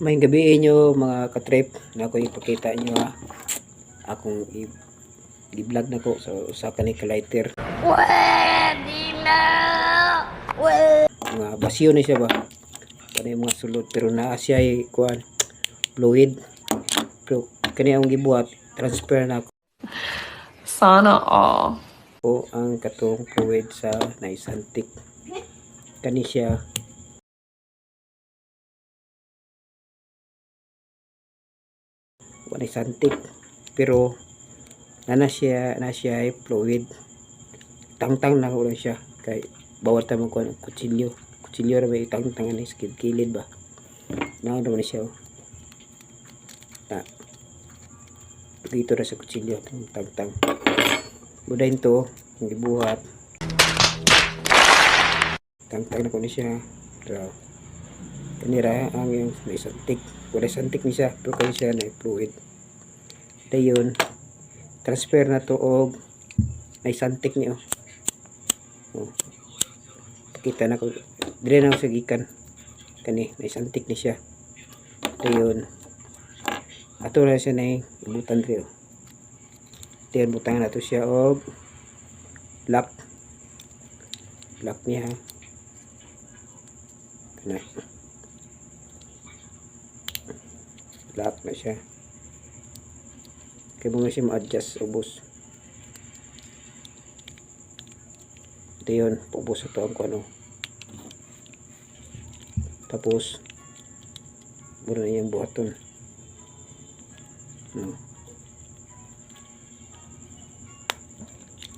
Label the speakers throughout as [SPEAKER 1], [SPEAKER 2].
[SPEAKER 1] May gabi nyo mga katrip na ako ipakita nyo ha. Akong i- i-vlog na ko so, sa kanil lighter.
[SPEAKER 2] Pwede na!
[SPEAKER 1] Mga basyo na siya ba? Kani mga sulod pero naa siya ay kuan fluid. Pero kani ang gibuhat transfer na
[SPEAKER 2] Sana all.
[SPEAKER 1] ko ang katong fluid sa naisantik. Kani siya wala santik pero nana siya na siya ay fluid. Tangtang na lang siya. Kay bawal ta ko ng kutsilyo. Kutsilyo ra ba itangtang ni skid kilid ba? Na naman siya oh. ta dito ra sa kutsilyo. Tangtang. Budayin to ang gibuhat tangtang na ko ni siya so kanira ang yung may santik wala santik ni siya pero kani siya na fluid. Dayon transfer na to og may santik niyo oh. pakita na ko. Dire na sa gikan. Kani may santik ni siya. Dayon ato na siya na ibutan diri oh. dayon butang na to siya og lock. Lock niya. Kana lock na siya. Kaya mo siya ma-adjust ubos. Ito yun ubos ito ang ano tapos mura na yung buhaton. No.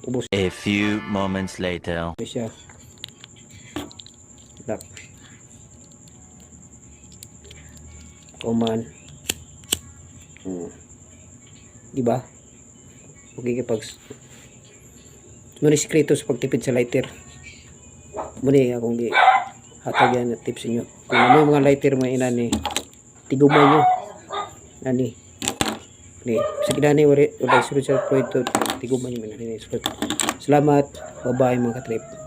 [SPEAKER 1] ubos.
[SPEAKER 3] A few moments later.
[SPEAKER 1] na siya. Lock command hmm. di ba okay kapag muna sikreto sa pagtipid sa lighter. Muna akong gi hatag yan na tips inyo. Kung ano yung mga lighter mga ina ni tigumay nyo. Nani ni. Na ni wala wala sunod sa proyekto tigumay nyo salamat. Bye bye mga katrip